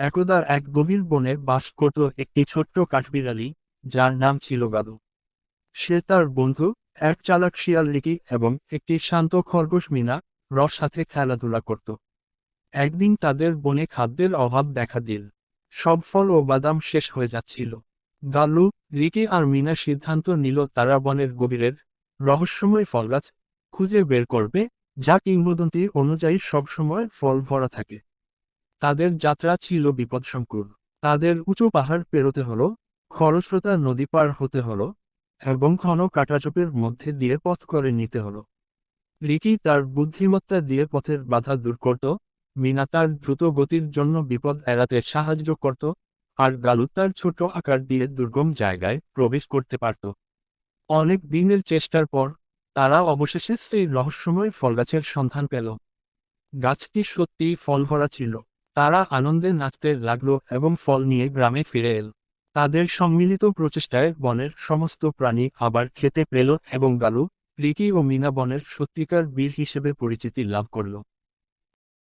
একদা এক গভীর বনে বাস করত একটি ছোট্ট কাঠবিড়ালি, যার নাম ছিল গালু সে তার বন্ধু, এক চালাক শিয়াল লিকি এবং একটি শান্ত খরগোশ মিনা রস সাথে খেলাধুলা করত। একদিন তাদের বনে খাদ্যের অভাব দেখা দিল। সব ফল ও বাদাম শেষ হয়ে যাচ্ছিল। গালু রিকি আর মিনা সিদ্ধান্ত নিল তারা বনের গভীরের রহস্যময় ফল গাছ খুঁজে বের করবে, যা কিংবদন্তি অনুযায়ী সবসময় ফল ভরা থাকে। তাদের যাত্রা ছিল বিপদসংকুল। তাদের উঁচু পাহাড় পেরোতে হলো, খরস্রোতা নদী পার হতে হলো এবং ঘন কাটাচোপের মধ্যে দিয়ে পথ করে নিতে হলো। রিকি তার বুদ্ধিমত্তা দিয়ে পথের বাধা দূর করত, মিনা তার দ্রুত গতির জন্য বিপদ এড়াতে সাহায্য করত আর গালু তার ছোট আকার দিয়ে দুর্গম জায়গায় প্রবেশ করতে পারত। অনেক দিনের চেষ্টার পর তারা অবশেষে সেই রহস্যময় ফলগাছের সন্ধান পেল। গাছটি সত্যিই ফল ভরা ছিল। তারা আনন্দে নাচতে লাগল এবং ফল নিয়ে গ্রামে ফিরে এল। তাদের সম্মিলিত প্রচেষ্টায় বনের সমস্ত প্রাণী আবার খেতে পেল এবং গালু, রিকি ও মিনা বনের সত্যিকার বীর হিসেবে পরিচিতি লাভ করল।